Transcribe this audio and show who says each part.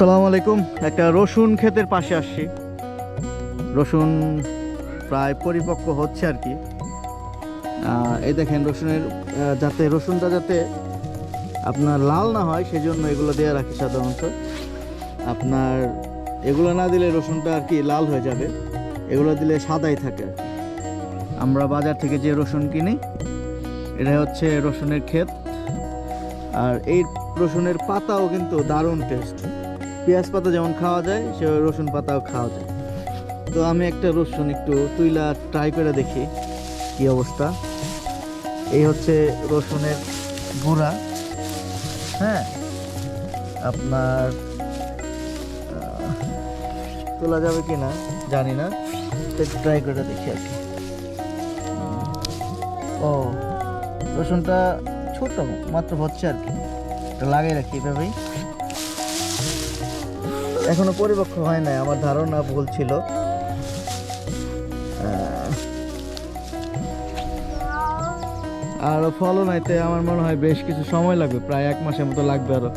Speaker 1: আসসালামু আলাইকুম। একটা রসুন ক্ষেতের পাশে আসছি। রসুন প্রায় পরিপক্ক হচ্ছে আর কি। এই দেখেন রসুনের যাতে, রসুনটা যাতে আপনার লাল না হয়, সেজন্য এগুলো দেওয়া রাখি সাধারণত। আপনার এগুলো না দিলে রসুনটা আর কি লাল হয়ে যাবে। এগুলো দিলে সাদাই থাকে আমরা বাজার থেকে যে রসুন কিনি এটা হচ্ছে রসুনের ক্ষেত। আর এই রসুনের পাতাও কিন্তু দারুণ টেস্ট পেঁয়াজ পাতা যেমন খাওয়া যায়, সে রসুন পাতাও খাওয়া যায়। তো আমি একটা রসুন একটু তুইলা ট্রাই করে দেখি, কি অবস্থা। এই হচ্ছে রসুনের গুঁড়া হ্যাঁ? আপনার তোলা যাবে কি না জানি না ট্রাই করে দেখি আর কি। ও, রসুনটা ছোট, মাত্র হচ্ছে আর কি। লাগিয়ে রাখি এভাবেই। এখনও পরিপক্ক হয় নাই, আমার ধারণা ভুল ছিল। আর ফলন হইতে আমার মনে হয় বেশ কিছু সময় লাগবে, প্রায় এক মাসের মতো লাগবে আরও।